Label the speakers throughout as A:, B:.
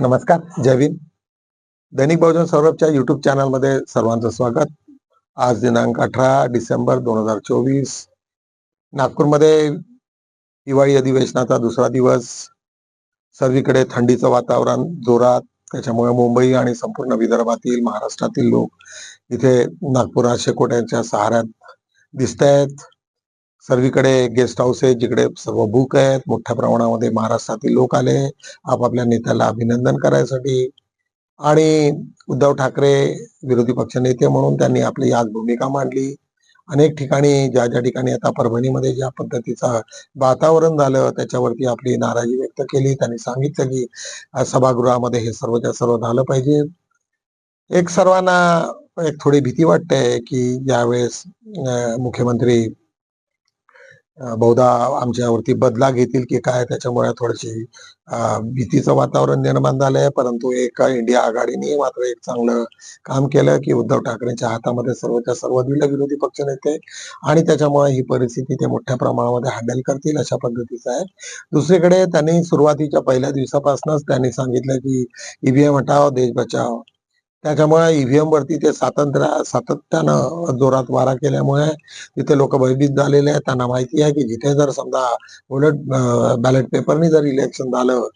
A: नमस्कार जयवीन दैनिक बहुजन सौरभच्या युट्यूब चॅनलमध्ये सर्वांचं स्वागत. आज दिनांक अठरा डिसेंबर दोन हजार चोवीस. नागपूरमध्ये हिवाळी अधिवेशनाचा दुसरा दिवस. सर्वीकडे थंडीचं वातावरण जोरात. त्याच्यामुळे मुंबई आणि संपूर्ण विदर्भातील महाराष्ट्रातील लोक इथे नागपुरात शेकोट्यांच्या सहाऱ्यात दिसत आहेत सर्वीकडे गेस्ट हाऊस आहे जिकडे सर्व बुक आहेत. मोठ्या प्रमाणामध्ये महाराष्ट्रातील लोक आले आपापल्या नेत्याला अभिनंदन करायसाठी. आणि उद्धव ठाकरे विरोधी पक्ष नेते म्हणून त्यांनी आपली आज भूमिका मांडली. अनेक ठिकाणी ज्या ज्या ठिकाणी आता परभणीमध्ये ज्या पद्धतीचं वातावरण झालं त्याच्यावरती आपली नाराजी व्यक्त केली. त्यांनी सांगितलं की सभागृहामध्ये हे सर्वच्या सर्व झालं पाहिजे. एक सर्वांना एक थोडी भीती वाटते की ज्यावेळेस मुख्यमंत्री बहुधा आमच्यावरती बदला घेतील की काय त्याच्यामुळे थोडीशी भीतीचं वातावरण निर्माण झालंय. परंतु एका इंडिया आघाडीने मात्र एक चांगलं काम केलं की उद्धव ठाकरेंच्या हातामध्ये सर्वच्या सर्व दिलं विरोधी पक्ष नेते आणि त्याच्यामुळे ही परिस्थिती ते मोठ्या प्रमाणामध्ये हँडल करतील अशा पद्धतीचं आहे. दुसरीकडे त्यांनी सुरुवातीच्या पहिल्या दिवसापासूनच त्यांनी सांगितलं की ईव्हीएम हटाव देश बचाव त्याच्यामुळे ईव्हीएम वरती ते स्वातंत्र्य सातत्यानं जोरात वारा केल्यामुळे तिथे लोक भयभीत झालेले आहेत. त्यांना माहिती आहे की जिथे जर समजा उलट बॅलेट पेपरनी जर इलेक्शन झालं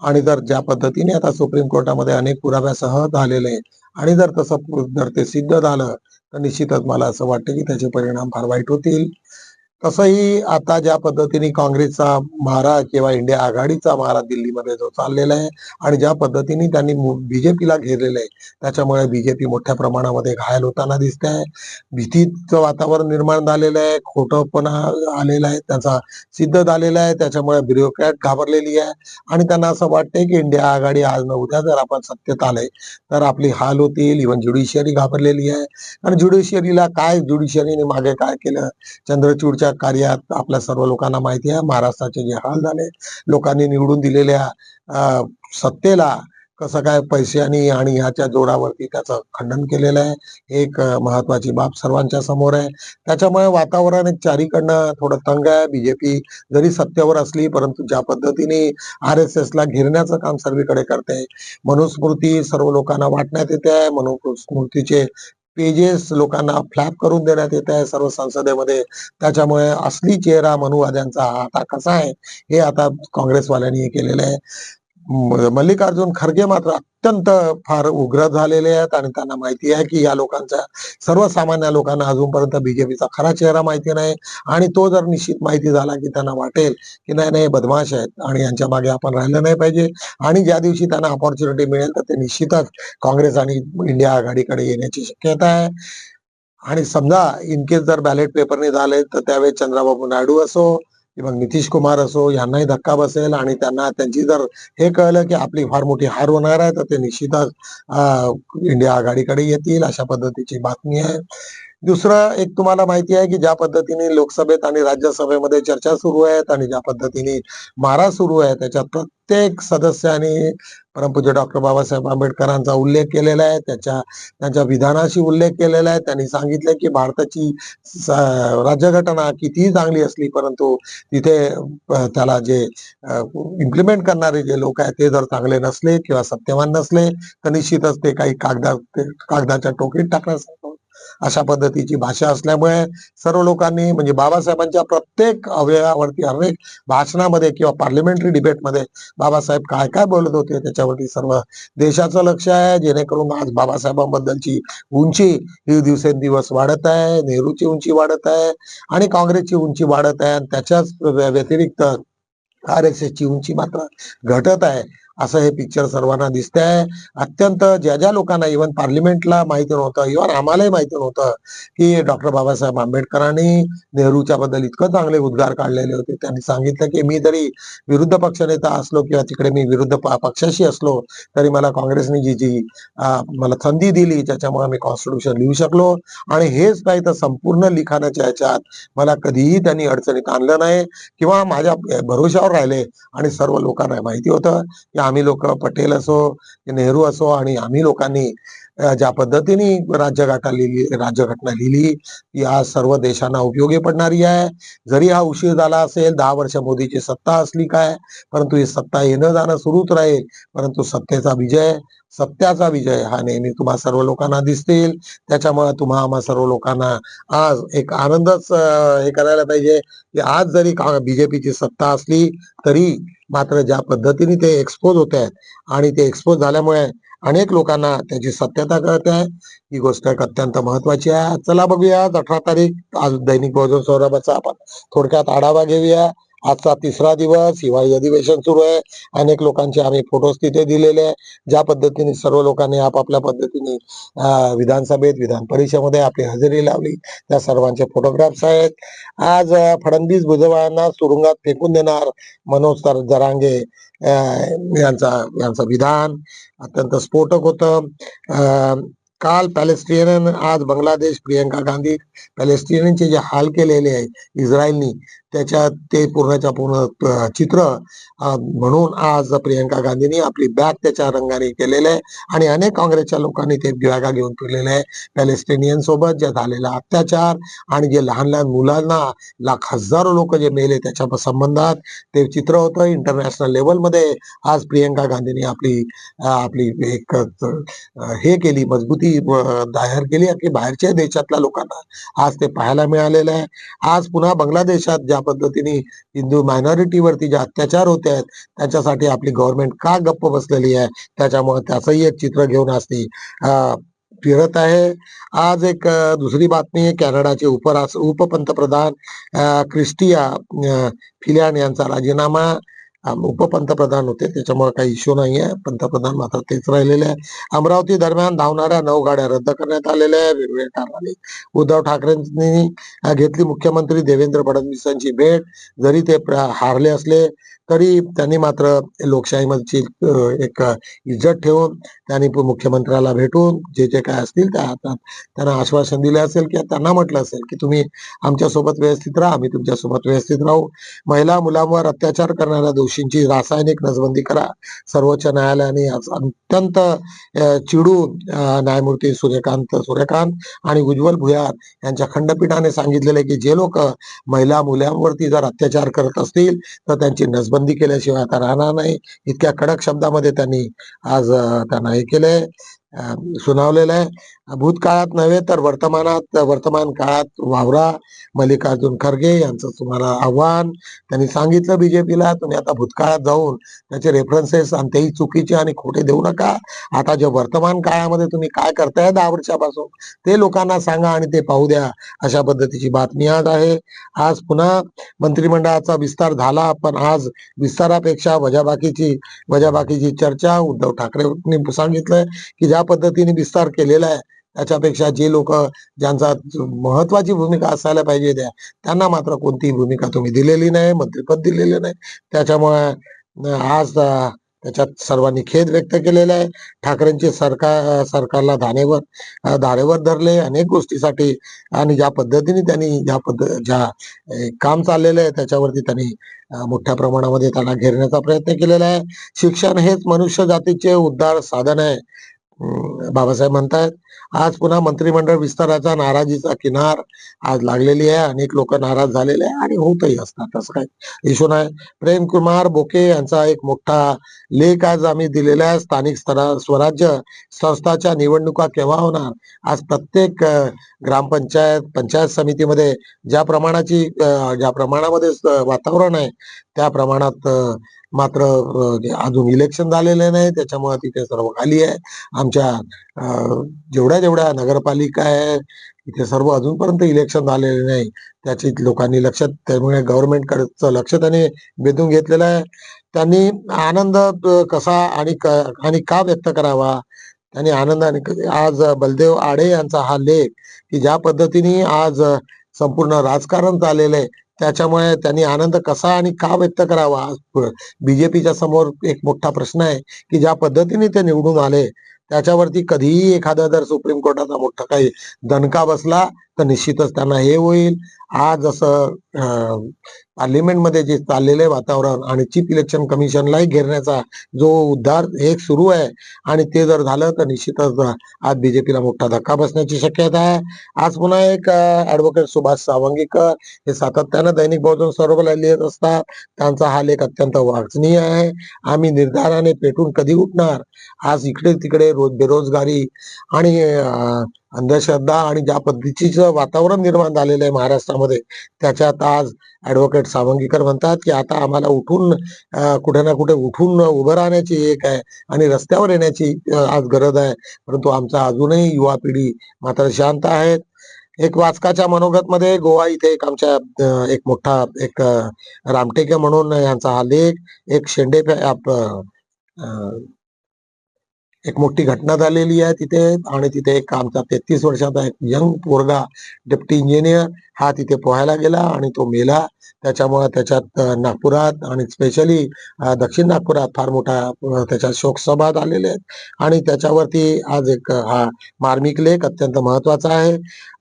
A: आणि जर ज्या पद्धतीने आता सुप्रीम कोर्टामध्ये अनेक पुराव्यासह झालेले आणि जर तसं जर ते सिद्ध झालं तर निश्चितच मला असं वाटतं की त्याचे परिणाम फार वाईट होतील. कसंही आता ज्या पद्धतीने काँग्रेसचा मारा किंवा इंडिया आघाडीचा मारा दिल्लीमध्ये जो चाललेला आहे आणि ज्या पद्धतीने त्यांनी बीजेपीला घेरलेलं आहे त्याच्यामुळे बीजेपी मोठ्या प्रमाणामध्ये घायल होताना दिसत आहे भीतीचं वातावरण निर्माण झालेलं आहे खोटंपणा आलेला आहे त्याचा सिद्ध झालेला आहे त्याच्यामुळे ब्युरोक्रॅट घाबरलेली आहे. आणि त्यांना असं वाटतंय की इंडिया आघाडी आज न उद्या जर आपण सत्तेत आले तर आपली हाल होतील इव्हन ज्युडिशियरी घाबरलेली आहे. आणि ज्युडिशियरीला काय ज्युडिशियरीने मागे काय केलं? चंद्रचूडच्या कार्यात आपल्या सर्व लोकांना माहिती आहे. महाराष्ट्राचे जे हाल झाले लोकांनी निवडून दिलेल्या सत्तेला कसं काय पैशानी आणि ह्याच्या जोरावरती त्याचं खंडन केलेलं आहे एक महत्वाची बाब सर्वांच्या समोर आहे. त्याच्यामुळे वातावरण एक चारीकडनं थोडं तंग आहे. बीजेपी जरी सत्तेवर असली परंतु ज्या पद्धतीने आर एस एस ला घेरण्याचं काम सर्वीकडे करते मनुस्मृती सर्व लोकांना वाटण्यात येते. आहे मनुस्मृतीचे पेजेस लोकांना फ्लॅप करून देण्यात येत आहे. सर्व संसदेमध्ये त्याच्यामुळे असली चेहरा मनुवाद्यांचा आता कसा आहे हे आता काँग्रेसवाल्यांनी हे केलेलं आहे. मल्लिकार्जुन खरगे मात्र अत्यंत फार उग्र झालेले आहेत आणि त्यांना माहिती आहे की या लोकांच्या सर्वसामान्य लोकांना अजूनपर्यंत बीजेपीचा खरा चेहरा माहिती नाही. आणि तो जर निश्चित माहिती झाला की त्यांना वाटेल की नाही नाही बदमाश आहेत आणि यांच्या मागे आपण राहिलं नाही पाहिजे. आणि ज्या दिवशी त्यांना ऑपॉर्च्युनिटी मिळेल तर ते निश्चितच काँग्रेस आणि इंडिया आघाडीकडे येण्याची शक्यता आहे. आणि समजा इनकेस जर बॅलेट पेपरने झाले तर त्यावेळेस चंद्राबाबू नायडू असो किंवा नितीश कुमार असो यांनाही धक्का बसेल आणि त्यांना त्यांची जर हे कळलं की आपली फार मोठी हार होणार आहे तर ते निश्चितच इंडिया आघाडीकडे येतील अशा पद्धतीची बातमी आहे. दुसरं एक तुम्हाला माहिती आहे की ज्या पद्धतीने लोकसभेत आणि राज्यसभेमध्ये चर्चा सुरू आहेत आणि ज्या पद्धतीने मारा सुरू आहे त्याच्यात प्रत्येक सदस्याने परमपूज्य डॉक्टर बाबासाहेब आंबेडकरांचा उल्लेख केलेला आहे. त्याच्या त्यांच्या विधानाशी उल्लेख केलेला आहे. त्यांनी सांगितलं की भारताची राज्यघटना कितीही चांगली असली परंतु तिथे त्याला जे इम्प्लिमेंट करणारे जे लोक आहेत ते जर चांगले नसले किंवा सत्यवान नसले तर निश्चितच ते काही कागदा कागदाच्या टोकीत टाकण्यासारखं अशा पद्धतीची भाषा असल्यामुळे सर्व लोकांनी म्हणजे बाबासाहेबांच्या प्रत्येक अवयवावरती अनेक भाषणामध्ये किंवा पार्लिमेंटरी डिबेटमध्ये बाबासाहेब काय काय बोलत होते त्याच्यावरती सर्व देशाचं लक्ष आहे. जेणेकरून आज बाबासाहेबांबद्दलची उंची ही दिवसेंदिवस वाढत आहे नेहरूची उंची वाढत आहे आणि काँग्रेसची उंची वाढत आहे. आणि त्याच्याच व्यतिरिक्त आर एस ची उंची मात्र घटत आहे. असं हे पिक्चर सर्वांना दिसतंय. अत्यंत ज्या ज्या लोकांना इव्हन पार्लिमेंटला माहिती नव्हतं इव्हन आम्हालाही माहिती नव्हतं की डॉक्टर बाबासाहेब आंबेडकरांनी नेहरूच्या बद्दल इतकं चांगले उद्गार काढलेले होते. त्यांनी सांगितलं की मी जरी विरुद्ध पक्षनेता असलो किंवा तिकडे मी विरुद्ध पक्षाशी असलो तरी मला काँग्रेसने जी जी मला संधी दिली त्याच्यामुळे मी कॉन्स्टिट्यूशन लिहू शकलो. आणि हेच नाही तर संपूर्ण लिखाणाच्या ह्याच्यात मला कधीही त्यांनी अडचणीत आणलं नाही. किंवा माझ्या भरोश्यावर राहिले आणि सर्व लोकांना माहिती होतं की आम्ही लोक पटेल असो की नेहरू असो आणि आम्ही लोकांनी ज्या पद्धतीने राज्यघटना लिहिली राज्यघटना लिहिली ती आज सर्व देशांना उपयोगी पडणारी आहे. जरी हा उशीर झाला असेल दहा वर्ष मोदीची सत्ता असली काय परंतु ही सत्ता येणं जाणं सुरूच राहील परंतु सत्तेचा विजय सत्याचा विजय हा नेहमी तुम्हा सर्व लोकांना दिसतील. त्याच्यामुळे तुम्हा आम्हा सर्व लोकांना आज एक आनंदच हे करायला पाहिजे की आज जरी बीजेपीची सत्ता असली तरी मात्र ज्या पद्धतीने ते एक्सपोज होत आहेत आणि ते एक्सपोज झाल्यामुळे अनेक लोकांना त्याची सत्यता कळते. आहे ही गोष्ट एक अत्यंत महत्वाची आहे. चला बघूया अठरा तारीख आज दैनिक बहुजन सौरभाचा आपण थोडक्यात आढावा घेऊया. आजचा तिसरा दिवस हिवाळी अधिवेशन सुरू आहे. अनेक लोकांचे आम्ही फोटोज तिथे दिलेले आहे. ज्या पद्धतीने सर्व लोकांनी आपापल्या पद्धतीने विधानसभेत विधान परिषदेमध्ये आपली हजेरी लावली. त्या सर्वांचे फोटोग्राफ्स आहेत. आज फडणवीस भुजबळांना तुरुंगात फेकून देणार मनोज तर जरांगे. यांचा यांचं विधान अत्यंत स्फोटक होतं. अं, काल पॅलेस्टिनियन आज बांगलादेश प्रियंका गांधी पॅलेस्टिनियनचे जे हाल केलेले आहे इस्रायलनी त्याच्यात ते पूर्णच्या पूर्ण चित्र म्हणून आज प्रियंका गांधींनी आपली बॅग त्याच्या रंगाने केलेलं आहे आणि अनेक काँग्रेसच्या लोकांनी ते बॅगा घेऊन फिरलेले आहे. पॅलेस्टिनियन सोबत जे झालेला अत्याचार आणि जे लहान लहान मुलांना लाख हजारो लोक जे मेले त्याच्या संबंधात ते चित्र होतं इंटरनॅशनल लेवलमध्ये. आज प्रियंका गांधींनी आपली आपली एक हे केली मजबूती अं, केली की बाहेरच्या देशातल्या लोकांना आज ते पाहायला मिळालेलं आहे. आज पुन्हा बांगलादेशात ज्या पद्धतीने हिंदू मायनॉरिटीवरती जे अत्याचार होते आहेत त्याच्यासाठी आपली गव्हर्नमेंट का गप्प बसलेली आहे? त्याच्यामुळे त्याचंही एक चित्र घेऊन असते. फिरत आहे. आज एक दुसरी बातमी आहे. कॅनडाचे उपरास उपपंतप्रधान क्रिस्टिया फिल्यान यांचा राजीनामा उपपंतप्रधान होते. त्याच्यामुळे काही इश्यू नाही आहे पंतप्रधान मात्र तेच राहिलेले आहे. अमरावती दरम्यान धावणाऱ्या नऊ गाड्या रद्द करण्यात आलेल्या आहे वेगवेगळ्या कारणाने उद्धव ठाकरेंनी घेतली मुख्यमंत्री देवेंद्र फडणवीसांची भेट. जरी ते हारले असले तरी त्यांनी मात्र लोकशाहीमधची एक इज्जत ठेवून त्यांनी मुख्यमंत्र्याला भेटून जे जे काय असतील त्या हातात त्यांना आश्वासन दिले असेल किंवा त्यांना म्हटलं असेल की तुम्ही आमच्यासोबत व्यवस्थित राहा आम्ही तुमच्यासोबत व्यवस्थित राहू. महिला मुलांवर अत्याचार करणाऱ्या दोषींची रासायनिक नसबंदी करा. सर्वोच्च न्यायालयाने अत्यंत चिडून न्यायमूर्ती सूर्यकांत सूर्यकांत आणि उज्ज्वल भुयार यांच्या खंडपीठाने सांगितलेले की जे लोक महिला मुलांवरती जर अत्याचार करत असतील तर त्यांची नसबंदी बंदी केल्याशिवाय आता राहणार नाही. इतक्या कडक शब्दामध्ये त्यांनी आज त्यांना हे केलंय अं, सुनावलेलं आहे. भूतकाळात नव्हे तर वर्तमानात वर्तमान काळात वावरा मल्लिकार्जुन खरगे यांचं तुम्हाला आव्हान. त्यांनी सांगितलं बीजेपीला तुम्ही आता भूतकाळात जाऊन त्याचे रेफरन्सेस आणि तेही चुकीचे आणि खोटे देऊ नका. आता जे वर्तमान काळामध्ये तुम्ही काय करताय दहा वर्षापासून ते लोकांना सांगा आणि ते पाहू द्या. अशा पद्धतीची बातमी आज आहे. आज पुन्हा मंत्रिमंडळाचा विस्तार झाला पण आज विस्तारापेक्षा वजाबाकीची वजाबाकीची चर्चा उद्धव ठाकरेंनी सांगितलंय की ज्या पद्धतीने विस्तार केलेला आहे त्याच्यापेक्षा जे लोक ज्यांचा महत्वाची भूमिका असायला पाहिजे त्या त्यांना मात्र कोणतीही भूमिका तुम्ही दिलेली नाही मंत्रिपद दिलेले नाही. त्याच्यामुळे आज त्याच्यात सर्वांनी खेद व्यक्त केलेला आहे. ठाकरेंचे सरकार सरकारला धानेवर धारेवर धरले अनेक गोष्टीसाठी आणि ज्या पद्धतीने त्यांनी ज्या पद्ध ज्या काम चाललेलं आहे त्याच्यावरती त्यांनी मोठ्या प्रमाणामध्ये त्यांना घेरण्याचा प्रयत्न केलेला आहे. शिक्षण हेच मनुष्य जातीचे उद्धार साधन आहे. बाबासाहेब म्हणतायत आज पुन्हा मंत्रिमंडळ विस्ताराचा नाराजीचा किनार आज लागलेली आहे. अनेक लोक नाराज झालेले आहे आणि होतही असतात. असं काही इशू नाही. प्रेमकुमार बोके यांचा एक मोठा लेख आज आम्ही दिलेला आहे. स्थानिक स्तरा स्वराज्य संस्थाच्या निवडणुका केव्हा होणार? आज प्रत्येक ग्रामपंचायत पंचायत समितीमध्ये ज्या प्रमाणाची ज्या प्रमाणामध्ये वातावरण आहे त्या प्रमाणात मात्र अजून इलेक्शन झालेले नाही त्याच्यामुळे तिथे सर्व खाली आहे. आमच्या जेवढ्या जेवढ्या नगरपालिका आहे तिथे सर्व अजूनपर्यंत इलेक्शन झालेले नाही. त्याची लोकांनी लक्षात त्यामुळे गव्हर्नमेंटकडचं लक्ष त्यांनी वेधून घेतलेलं आहे. त्यांनी आनंद कसा आणि क- आणि का व्यक्त करावा? त्यांनी आनंदाने आज बलदेव आडे यांचा हा लेख की ज्या पद्धतीने आज संपूर्ण राजकारण चाललेलं आहे त्याच्यामुळे त्यांनी आनंद कसा आणि का व्यक्त करावा? बीजेपीच्या समोर एक मोठा प्रश्न आहे की ज्या पद्धतीने ते निवडून आले त्याच्यावरती कधीही एखादा जर सुप्रीम कोर्टाचा मोठा काही दणका बसला तर निश्चितच त्यांना हे होईल. आज जसं पार्लिमेंटमध्ये जे चाललेलं आहे वातावरण आणि चीफ इलेक्शन कमिशनलाही घेरण्याचा जो उद्धार एक सुरू आहे आणि ते जर झालं तर निश्चितच आज बीजेपीला मोठा धक्का बसण्याची शक्यता आहे. आज पुन्हा एक ऍडव्होकेट सुभाष सावंगीकर हे सातत्यानं दैनिक बहुजन सर्वला लिहित असतात. त्यांचा हा लेख अत्यंत वाचनीय आहे. आम्ही निर्धाराने पेटून कधी उठणार? आज इकडे तिकडे रोज बेरोजगारी आणि अंधश्रद्धा आणि ज्या पद्धतीचं वातावरण निर्माण झालेलं आहे महाराष्ट्रामध्ये त्याच्यात आज ऍडव्होकेट सावंगीकर म्हणतात की आता आम्हाला उठून कुठे ना कुठे उठून उभं राहण्याची एक आहे आणि रस्त्यावर येण्याची आज गरज आहे. परंतु आमचा अजूनही युवा पिढी मात्र शांत आहेत. एक वाचकाच्या मनोगत मध्ये गोवा इथे एक आमच्या एक मोठा एक रामटेके म्हणून यांचा हा लेख एक शेंडे आप- एक मोठी घटना झालेली आहे तिथे आणि तिथे एक आमचा तेहतीस वर्षाचा एक यंग पोरगा डेप्टी इंजिनियर हा तिथे पोहायला गेला आणि तो मेला. त्याच्यामुळे त्याच्यात नागपुरात आणि स्पेशली दक्षिण नागपुरात फार मोठा त्याच्यात शोकसभा झालेले आहेत. आणि त्याच्यावरती आज एक हा मार्मिक लेख अत्यंत महत्त्वाचा आहे.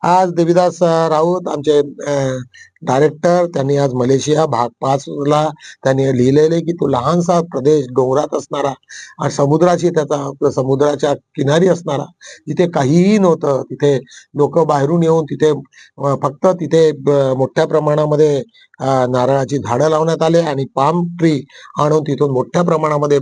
A: आज देविदास राऊत आमचे डायरेक्टर त्यांनी आज मलेशिया भाग पाच ला त्यांनी लिहिलेले की तो लहानसा प्रदेश डोंगरात असणारा आणि समुद्राची त्याचा समुद्राच्या किनारी असणारा. तिथे काहीही नव्हतं. तिथे लोक बाहेरून येऊन तिथे फक्त तिथे मोठ्या प्रमाणामध्ये नारळाची झाडं लावण्यात आले आणि पाम ट्री आणून तिथून मोठ्या प्रमाणामध्ये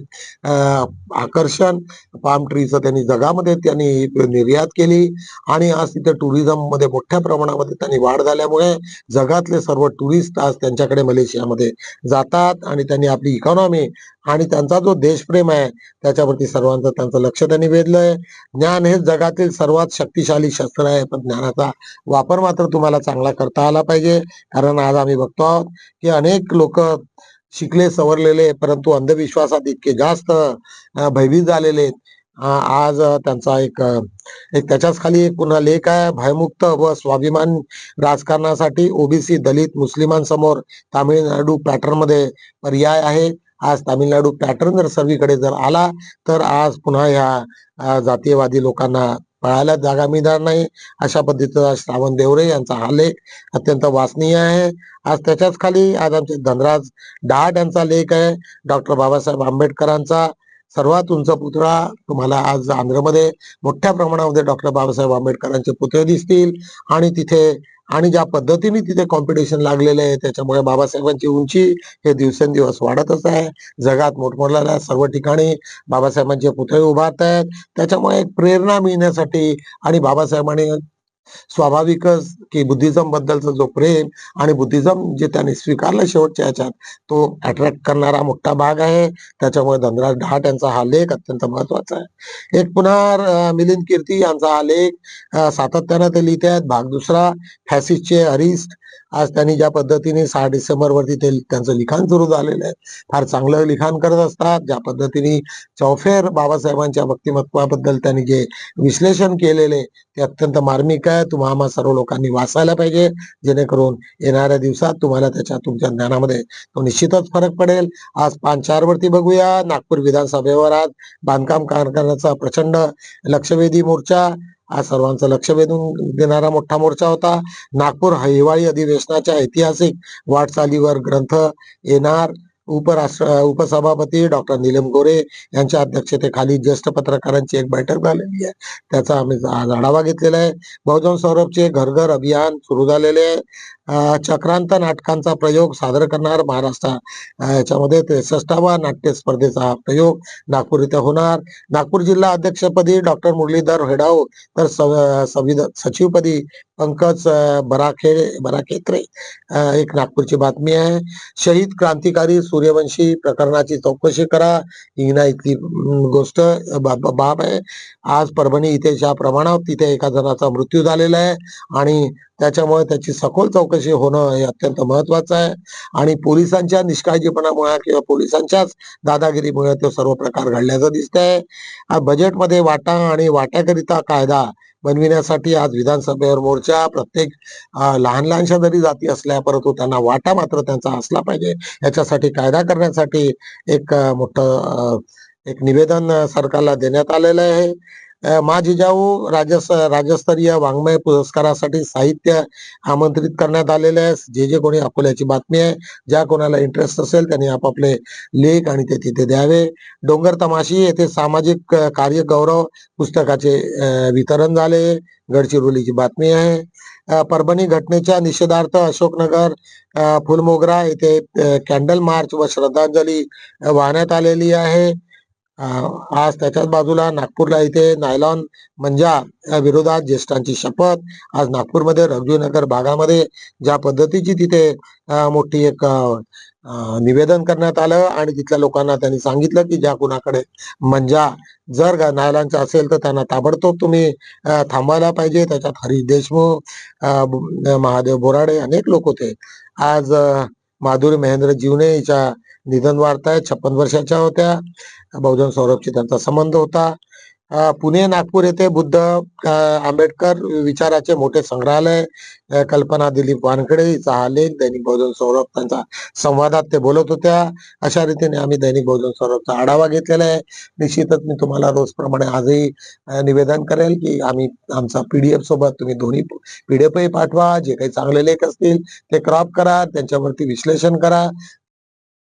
A: आकर्षण. पाम ट्रीचं त्यांनी जगामध्ये त्यांनी निर्यात केली आणि आज तिथे टुरिझममध्ये मोठ्या प्रमाणामध्ये त्यांनी वाढ झाल्यामुळे जगातले सर्व टुरिस्ट आज त्यांच्याकडे मलेशियामध्ये जातात आणि त्यांनी आपली इकॉनॉमी आणि त्यांचा जो देशप्रेम आहे त्याच्यावरती सर्वांचं त्यांचं लक्ष त्यांनी वेधलंय. ज्ञान हे जगातील सर्वात शक्तिशाली शस्त्र आहे पण ज्ञानाचा वापर मात्र तुम्हाला चांगला करता आला पाहिजे. कारण आज आम्ही बघतो आहोत की अनेक लोक शिकले सवरलेले परंतु अंधविश्वासात इतके जास्त भयभीत झालेले आज त्यांचा एक एक त्याच्याच खाली एक पुन्हा लेख आहे भयमुक्त व स्वाभिमान राजकारणासाठी ओबीसी दलित मुस्लिमांसमोर तामिळनाडू पॅटर्नमध्ये पर्याय आहे. आज तामिळनाडू पॅटर्न जर सर्वीकडे जर आला तर आज पुन्हा ह्या जातीयवादी लोकांना पळायला जागा मिळणार नाही. अशा पद्धतीचा श्रावण देवरे यांचा हा लेख अत्यंत वाचनीय आहे. आज त्याच्याच खाली आज आमचे धनराज डाट यांचा लेख आहे. डॉक्टर बाबासाहेब आंबेडकरांचा सर्वात उंच पुतळा तुम्हाला आज आंध्रमध्ये मोठ्या प्रमाणामध्ये डॉक्टर बाबासाहेब आंबेडकरांचे पुतळे दिसतील. आणि तिथे आणि ज्या पद्धतीने तिथे कॉम्पिटिशन लागलेले आहे त्याच्यामुळे बाबासाहेबांची उंची हे दिवसेंदिवस वाढतच आहे. जगात मोठमोठ्या सर्व ठिकाणी बाबासाहेबांचे पुतळे उभारत आहेत त्याच्यामुळे एक प्रेरणा मिळण्यासाठी आणि बाबासाहेबांनी स्वाभाविकच की बुद्धिझम बद्दलचा जो प्रेम आणि बुद्धिझम जे त्यांनी स्वीकारलं शेवटच्या याच्यात तो अट्रॅक्ट करणारा मोठा भाग आहे. त्याच्यामुळे धनराज ढाट यांचा हा लेख अत्यंत महत्त्वाचा आहे. एक पुन्हा मिलिंद कीर्ती यांचा हा लेख सातत्यानं ते लिहित आहेत. भाग दुसरा फॅसिस्टचे अरिस्ट आज त्यांनी ज्या पद्धतीने सहा डिसेंबर वरती ते त्यांचं लिखाण सुरू झालेलं आहे. फार चांगलं लिखाण करत असतात. ज्या पद्धतीने चौफेर बाबासाहेबांच्या व्यक्तिमत्वाबद्दल त्यांनी जे विश्लेषण केलेले ते अत्यंत मार्मिक आहे. तुम्हाला सर्व लोकांनी वाचायला पाहिजे. जेणेकरून येणाऱ्या दिवसात तुम्हाला त्याच्या तुमच्या ज्ञानामध्ये तो निश्चितच फरक पडेल. आज पान चार वरती बघूया. नागपूर विधानसभेवर आज बांधकाम कारखान्याचा प्रचंड लक्षवेधी मोर्चा आज सर्वांचं लक्ष वेधून देणारा मोठा मोर्चा होता. नागपूर हिवाळी अधिवेशनाच्या ऐतिहासिक वाटचालीवर ग्रंथ येणार. उपराष्ट्र उपसभापती डॉक्टर नीलम गोरे यांच्या अध्यक्षतेखाली ज्येष्ठ पत्रकारांची एक बैठक झालेली आहे. त्याचा आम्ही आज आढावा घेतलेला आहे. बहुजन सौरभचे घरघर अभियान सुरू झालेले आहे. चक्रांत नाटकांचा प्रयोग सादर करणार महाराष्ट्र. याच्यामध्ये त्रेसष्टावा नाट्य स्पर्धेचा प्रयोग नागपूर इथे होणार. नागपूर जिल्हा अध्यक्षपदी डॉक्टर मुरलीधर हेडाव तर सविध संविधान सचिवपदी पंकज बराखे बराखेत्रे एक नागपूरची बातमी आहे. शहीद क्रांतिकारी सूर्यवंशी प्रकरणाची चौकशी करा. हिंगणा इथली गोष्ट बाब आहे. आज परभणी इथे ज्या प्रमाणात तिथे एका जणाचा मृत्यू झालेला आहे आणि त्याच्यामुळे त्याची सखोल चौकशी होणं हे अत्यंत महत्वाचं आहे. आणि पोलिसांच्या निष्काळजीपणामुळे किंवा पोलिसांच्याच दादागिरीमुळे तो सर्व प्रकार घडल्याचं दिसत आहे बजेटमध्ये वाटा आणि वाट्याकरिता कायदा बनविण्यासाठी आज विधानसभेवर मोर्चा प्रत्येक लहान लहानशा जरी जाती असल्या परंतु त्यांना वाटा मात्र त्यांचा असला पाहिजे. याच्यासाठी कायदा करण्यासाठी एक मोठं एक निवेदन सरकारला देण्यात आलेलं आहे. मा जिजाऊ राजस राज्यस्तरीय वाङ्मय पुरस्कारासाठी साहित्य आमंत्रित करण्यात आलेले आहे जे जे कोणी अकोल्याची बातमी आहे ज्या कोणाला इंटरेस्ट असेल त्यांनी आपापले लेख आणि ते तिथे द्यावे. डोंगर तमाशी येथे सामाजिक कार्य गौरव पुस्तकाचे वितरण झाले. गडचिरोलीची बातमी आहे. परभणी घटनेच्या निषेधार्थ अशोकनगर फुलमोगरा येथे कॅन्डल मार्च व श्रद्धांजली वाहण्यात आलेली आहे. आज त्याच्याच बाजूला नागपूरला इथे नायलॉन मंजा या विरोधात ज्येष्ठांची शपथ. आज नागपूरमध्ये रघुनगर भागामध्ये ज्या पद्धतीची तिथे मोठी एक निवेदन करण्यात आलं आणि तिथल्या लोकांना त्यांनी सांगितलं की ज्या कुणाकडे मंजा जर नायलांचा असेल तर त्यांना ताबडतोब तुम्ही थांबायला पाहिजे. त्याच्यात हरीश देशमुख महादेव बोराडे अनेक लोक होते. आज माधुरी महेंद्र जीवने हिच्या निधन वाढताय. छप्पन वर्षाच्या होत्या. बहुजन सौरभशी त्यांचा संबंध होता. पुणे नागपूर येथे बुद्ध आंबेडकर विचाराचे मोठे संग्रहालय कल्पना दिलीप वानखडे हिचा हा लेख दैनिक बहुजन सौरभ त्यांचा संवादात ते बोलत होत्या. अशा रीतीने आम्ही दैनिक बहुजन सौरभचा आढावा घेतलेला आहे. निश्चितच मी तुम्हाला रोजप्रमाणे आजही निवेदन करेल की आम्ही आमचा पीडीएफ सोबत तुम्ही दोन्ही पीडीएफही पाठवा. जे काही चांगले लेख असतील ते क्रॉप करा. त्यांच्यावरती विश्लेषण करा.